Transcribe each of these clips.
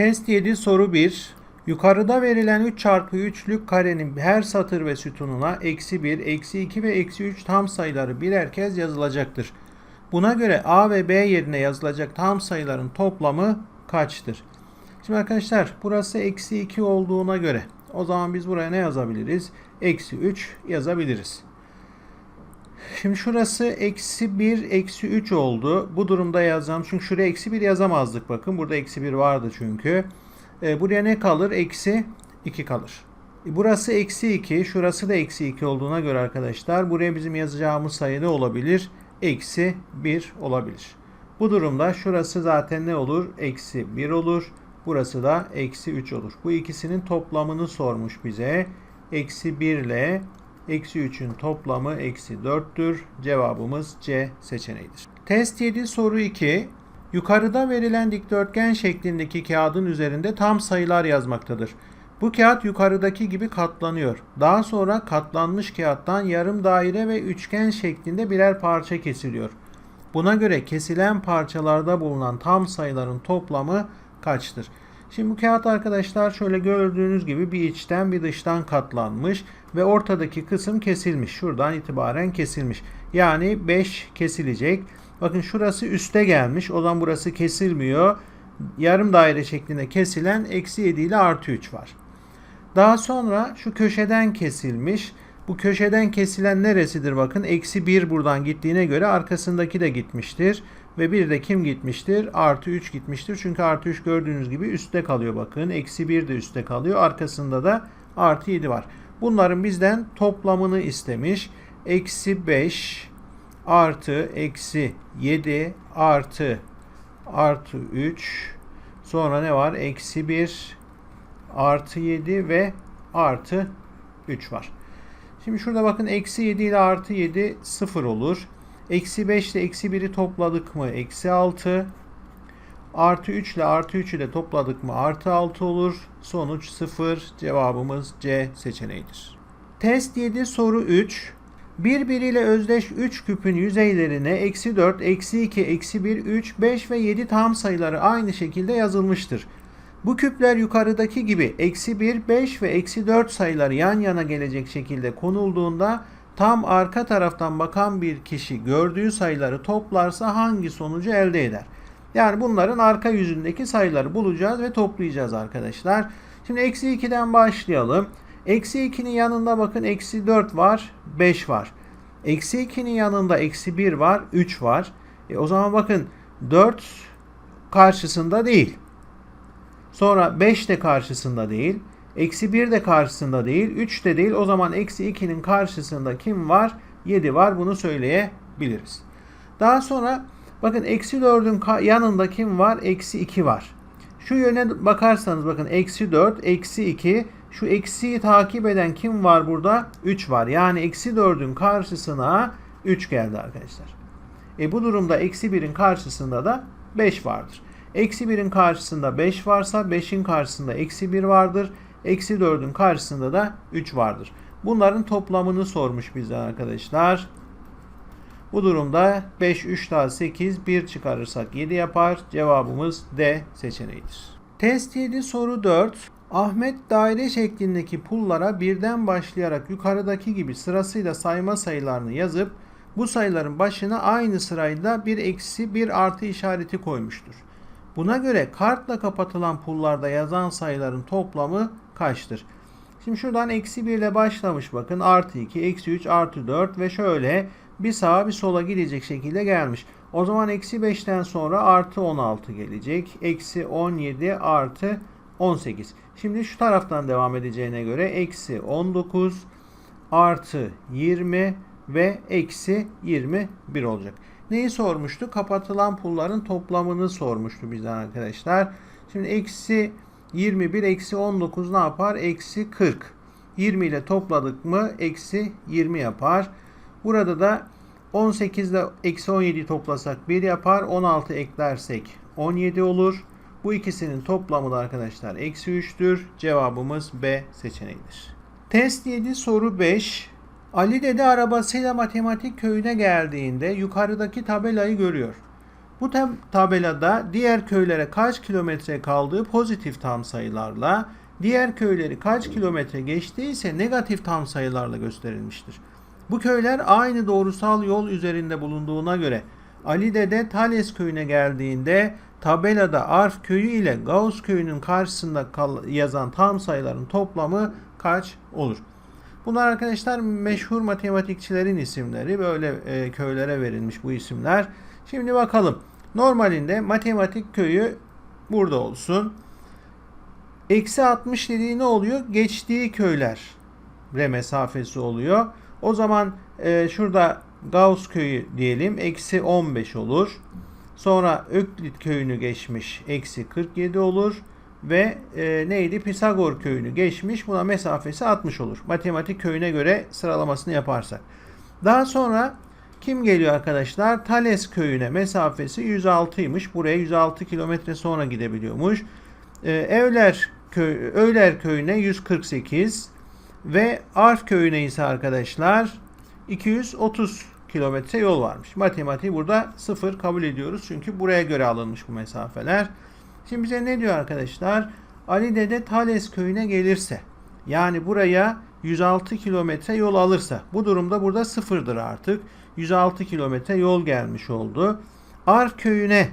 Test 7 soru 1. Yukarıda verilen 3 çarpı 3'lük karenin her satır ve sütununa eksi 1, eksi 2 ve eksi 3 tam sayıları birer kez yazılacaktır. Buna göre A ve B yerine yazılacak tam sayıların toplamı kaçtır? Şimdi arkadaşlar burası eksi 2 olduğuna göre o zaman biz buraya ne yazabiliriz? Eksi 3 yazabiliriz. Şimdi şurası eksi 1, eksi 3 oldu. Bu durumda yazacağım. Çünkü şuraya eksi 1 yazamazdık. Bakın burada eksi 1 vardı çünkü. E, buraya ne kalır? Eksi 2 kalır. E, burası eksi 2. Şurası da eksi 2 olduğuna göre arkadaşlar buraya bizim yazacağımız sayı ne olabilir? Eksi 1 olabilir. Bu durumda şurası zaten ne olur? Eksi 1 olur. Burası da eksi 3 olur. Bu ikisinin toplamını sormuş bize. Eksi 1 ile Eksi 3'ün toplamı eksi 4'tür. Cevabımız C seçeneğidir. Test 7 soru 2. Yukarıda verilen dikdörtgen şeklindeki kağıdın üzerinde tam sayılar yazmaktadır. Bu kağıt yukarıdaki gibi katlanıyor. Daha sonra katlanmış kağıttan yarım daire ve üçgen şeklinde birer parça kesiliyor. Buna göre kesilen parçalarda bulunan tam sayıların toplamı kaçtır? Şimdi bu kağıt arkadaşlar şöyle gördüğünüz gibi bir içten bir dıştan katlanmış ve ortadaki kısım kesilmiş. Şuradan itibaren kesilmiş. Yani 5 kesilecek. Bakın şurası üste gelmiş. O zaman burası kesilmiyor. Yarım daire şeklinde kesilen eksi 7 ile artı 3 var. Daha sonra şu köşeden kesilmiş. Bu köşeden kesilen neresidir bakın. Eksi 1 buradan gittiğine göre arkasındaki de gitmiştir. Ve bir de kim gitmiştir? Artı 3 gitmiştir. Çünkü artı 3 gördüğünüz gibi üstte kalıyor bakın. Eksi 1 de üstte kalıyor. Arkasında da artı 7 var. Bunların bizden toplamını istemiş. Eksi 5 artı eksi 7 artı artı 3 sonra ne var? Eksi 1 artı 7 ve artı 3 var. Şimdi şurada bakın eksi 7 ile artı 7 sıfır olur. Eksi 5 ile eksi 1'i topladık mı? Eksi 6. Artı 3 ile artı 3'ü de topladık mı? Artı 6 olur. Sonuç 0. Cevabımız C seçeneğidir. Test 7 soru 3. Birbiriyle özdeş 3 küpün yüzeylerine eksi 4, eksi 2, eksi 1, 3, 5 ve 7 tam sayıları aynı şekilde yazılmıştır. Bu küpler yukarıdaki gibi eksi 1, 5 ve eksi 4 sayıları yan yana gelecek şekilde konulduğunda tam arka taraftan bakan bir kişi gördüğü sayıları toplarsa hangi sonucu elde eder? Yani bunların arka yüzündeki sayıları bulacağız ve toplayacağız arkadaşlar. Şimdi eksi 2'den başlayalım. Eksi 2'nin yanında bakın eksi 4 var, 5 var. Eksi 2'nin yanında eksi 1 var, 3 var. E o zaman bakın 4 karşısında değil. Sonra 5 de karşısında değil. Eksi 1 de karşısında değil. 3 de değil. O zaman eksi 2'nin karşısında kim var? 7 var. Bunu söyleyebiliriz. Daha sonra bakın eksi 4'ün yanında kim var? Eksi 2 var. Şu yöne bakarsanız bakın eksi 4, eksi 2. Şu eksiyi takip eden kim var burada? 3 var. Yani eksi 4'ün karşısına 3 geldi arkadaşlar. E bu durumda eksi 1'in karşısında da 5 vardır. Eksi 1'in karşısında 5 varsa 5'in karşısında eksi 1 vardır. Eksi 4'ün karşısında da 3 vardır. Bunların toplamını sormuş bize arkadaşlar. Bu durumda 5, 3 daha 8, 1 çıkarırsak 7 yapar. Cevabımız D seçeneğidir. Test 7 soru 4. Ahmet daire şeklindeki pullara birden başlayarak yukarıdaki gibi sırasıyla sayma sayılarını yazıp bu sayıların başına aynı sırayla bir eksi bir artı işareti koymuştur. Buna göre kartla kapatılan pullarda yazan sayıların toplamı kaçtır? Şimdi şuradan eksi 1 ile başlamış bakın. Artı 2, eksi 3, artı 4 ve şöyle bir sağa bir sola gidecek şekilde gelmiş. O zaman eksi 5'ten sonra artı 16 gelecek. Eksi 17 artı 18. Şimdi şu taraftan devam edeceğine göre eksi 19 artı 20 ve eksi 21 olacak. Neyi sormuştu? Kapatılan pulların toplamını sormuştu bizden arkadaşlar. Şimdi eksi 21 eksi 19 ne yapar? Eksi 40. 20 ile topladık mı? Eksi 20 yapar. Burada da 18 ile eksi 17 toplasak 1 yapar. 16 eklersek 17 olur. Bu ikisinin toplamı da arkadaşlar eksi 3'tür. Cevabımız B seçeneğidir. Test 7 soru 5. Ali dede arabasıyla matematik köyüne geldiğinde yukarıdaki tabelayı görüyor. Bu tab- tabelada diğer köylere kaç kilometre kaldığı pozitif tam sayılarla, diğer köyleri kaç kilometre geçtiyse negatif tam sayılarla gösterilmiştir. Bu köyler aynı doğrusal yol üzerinde bulunduğuna göre Ali Dede Thales köyüne geldiğinde tabelada Arf köyü ile Gauss köyünün karşısında yazan tam sayıların toplamı kaç olur? Bunlar arkadaşlar meşhur matematikçilerin isimleri. Böyle e, köylere verilmiş bu isimler. Şimdi bakalım. Normalinde matematik köyü burada olsun. Eksi 60 dediği ne oluyor? Geçtiği köyler re mesafesi oluyor. O zaman e, şurada Gauss köyü diyelim. Eksi 15 olur. Sonra Öklit köyünü geçmiş. Eksi 47 olur. Ve e, neydi? Pisagor köyünü geçmiş. Buna mesafesi 60 olur. Matematik köyüne göre sıralamasını yaparsak. Daha sonra kim geliyor arkadaşlar? Thales köyüne mesafesi 106'ymış. Buraya 106 kilometre sonra gidebiliyormuş. Ee, Evler köy, Öyler köyüne 148 ve Arf köyüne ise arkadaşlar 230 kilometre yol varmış. Matematiği burada sıfır kabul ediyoruz. Çünkü buraya göre alınmış bu mesafeler. Şimdi bize ne diyor arkadaşlar? Ali Dede Thales köyüne gelirse yani buraya 106 kilometre yol alırsa bu durumda burada sıfırdır artık. 106 kilometre yol gelmiş oldu. Arf köyüne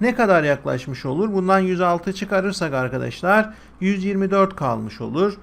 ne kadar yaklaşmış olur? Bundan 106 çıkarırsak arkadaşlar 124 kalmış olur.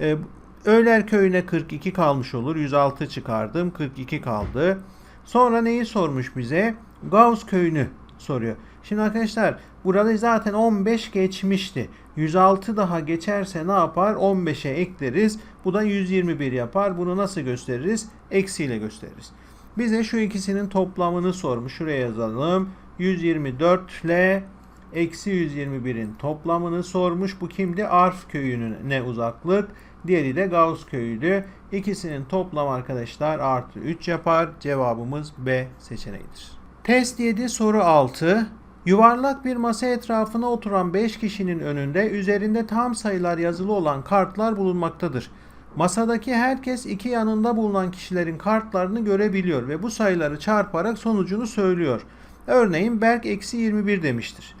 Ee, Öğler köyüne 42 kalmış olur. 106 çıkardım. 42 kaldı. Sonra neyi sormuş bize? Gauss köyünü soruyor. Şimdi arkadaşlar burada zaten 15 geçmişti. 106 daha geçerse ne yapar? 15'e ekleriz. Bu da 121 yapar. Bunu nasıl gösteririz? Eksiyle gösteririz. Bize şu ikisinin toplamını sormuş. Şuraya yazalım. 124 ile eksi 121'in toplamını sormuş. Bu kimdi? Arf köyünün ne uzaklık? Diğeri de Gauss köyüydü. İkisinin toplam arkadaşlar artı 3 yapar. Cevabımız B seçeneğidir. Test 7 soru 6. Yuvarlak bir masa etrafına oturan 5 kişinin önünde üzerinde tam sayılar yazılı olan kartlar bulunmaktadır. Masadaki herkes iki yanında bulunan kişilerin kartlarını görebiliyor ve bu sayıları çarparak sonucunu söylüyor. Örneğin Berk eksi 21 demiştir.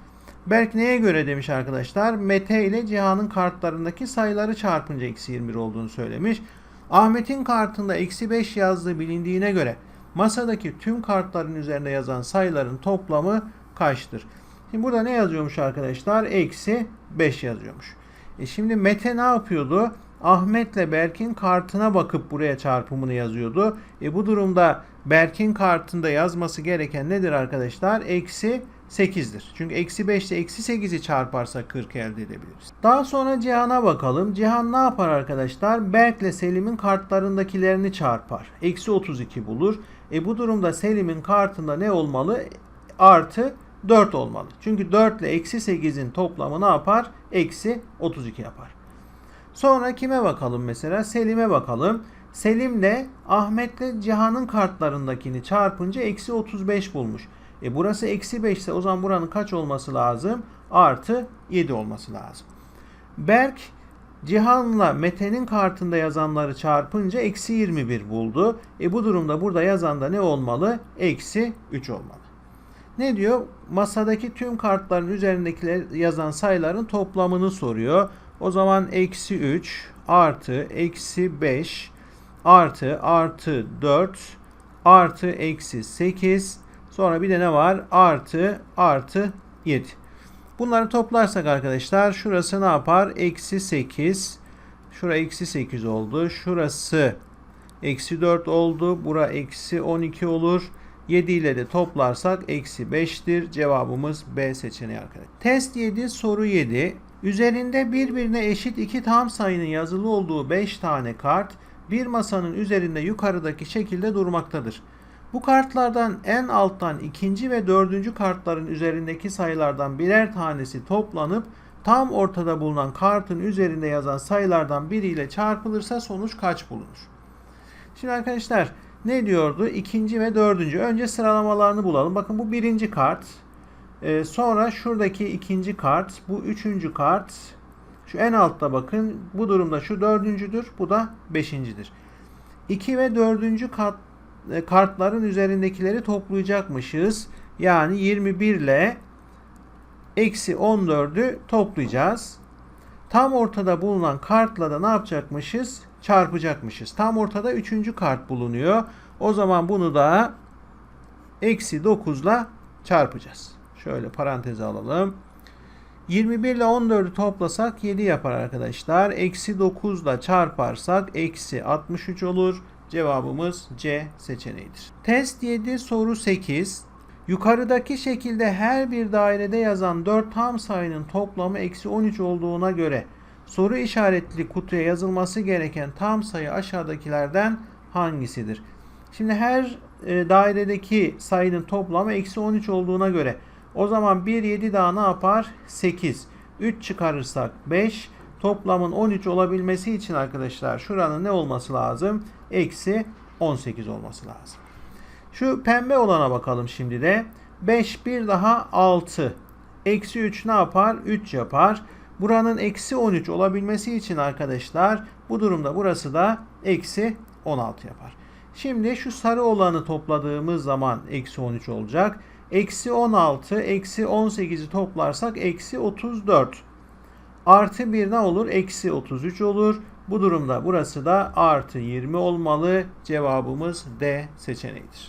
Berk neye göre demiş arkadaşlar? Mete ile Cihan'ın kartlarındaki sayıları çarpınca eksi 21 olduğunu söylemiş. Ahmet'in kartında eksi 5 yazdığı bilindiğine göre masadaki tüm kartların üzerinde yazan sayıların toplamı kaçtır? Şimdi burada ne yazıyormuş arkadaşlar? Eksi 5 yazıyormuş. E şimdi Mete ne yapıyordu? Ahmet'le Berk'in kartına bakıp buraya çarpımını yazıyordu. E bu durumda Berk'in kartında yazması gereken nedir arkadaşlar? Eksi 8'dir. Çünkü eksi 5 ile eksi 8'i çarparsak 40 elde edebiliriz. Daha sonra Cihan'a bakalım. Cihan ne yapar arkadaşlar? Berk ile Selim'in kartlarındakilerini çarpar. Eksi 32 bulur. E bu durumda Selim'in kartında ne olmalı? Artı 4 olmalı. Çünkü 4 ile eksi 8'in toplamı ne yapar? Eksi 32 yapar. Sonra kime bakalım mesela? Selim'e bakalım. Selim'le Ahmet'le Cihan'ın kartlarındakini çarpınca eksi 35 bulmuş. E burası eksi 5 ise o zaman buranın kaç olması lazım? Artı 7 olması lazım. Berk Cihan'la Mete'nin kartında yazanları çarpınca eksi 21 buldu. E bu durumda burada yazan da ne olmalı? Eksi 3 olmalı. Ne diyor? Masadaki tüm kartların üzerindekiler yazan sayıların toplamını soruyor. O zaman eksi 3 artı eksi 5 artı artı 4 artı eksi 8 sonra bir de ne var? Artı artı 7. Bunları toplarsak arkadaşlar şurası ne yapar? Eksi 8. Şura eksi 8 oldu. Şurası eksi 4 oldu. Bura eksi 12 olur. 7 ile de toplarsak eksi 5'tir. Cevabımız B seçeneği arkadaşlar. Test 7 soru 7. Üzerinde birbirine eşit iki tam sayının yazılı olduğu 5 tane kart bir masanın üzerinde yukarıdaki şekilde durmaktadır. Bu kartlardan en alttan ikinci ve dördüncü kartların üzerindeki sayılardan birer tanesi toplanıp tam ortada bulunan kartın üzerinde yazan sayılardan biriyle çarpılırsa sonuç kaç bulunur? Şimdi arkadaşlar ne diyordu? İkinci ve dördüncü. Önce sıralamalarını bulalım. Bakın bu birinci kart. Ee, sonra şuradaki ikinci kart. Bu üçüncü kart. Şu en altta bakın. Bu durumda şu dördüncüdür. Bu da beşincidir. 2 ve dördüncü kart, e, kartların üzerindekileri toplayacakmışız. Yani 21 ile eksi 14'ü toplayacağız. Tam ortada bulunan kartla da ne yapacakmışız? Çarpacakmışız. Tam ortada 3. kart bulunuyor. O zaman bunu da eksi 9 ile çarpacağız. Şöyle paranteze alalım. 21 ile 14'ü toplasak 7 yapar arkadaşlar. Eksi 9 ile çarparsak eksi 63 olur. Cevabımız C seçeneğidir. Test 7 soru 8. Yukarıdaki şekilde her bir dairede yazan 4 tam sayının toplamı eksi 13 olduğuna göre soru işaretli kutuya yazılması gereken tam sayı aşağıdakilerden hangisidir? Şimdi her e, dairedeki sayının toplamı eksi 13 olduğuna göre o zaman 1 7 daha ne yapar? 8. 3 çıkarırsak 5. Toplamın 13 olabilmesi için arkadaşlar şuranın ne olması lazım? Eksi 18 olması lazım. Şu pembe olana bakalım şimdi de. 5 bir daha 6. Eksi 3 ne yapar? 3 yapar. Buranın eksi 13 olabilmesi için arkadaşlar bu durumda burası da eksi 16 yapar. Şimdi şu sarı olanı topladığımız zaman eksi 13 olacak. Eksi 16, eksi 18'i toplarsak eksi 34. Artı 1 ne olur? Eksi 33 olur. Bu durumda burası da artı 20 olmalı. Cevabımız D seçeneğidir.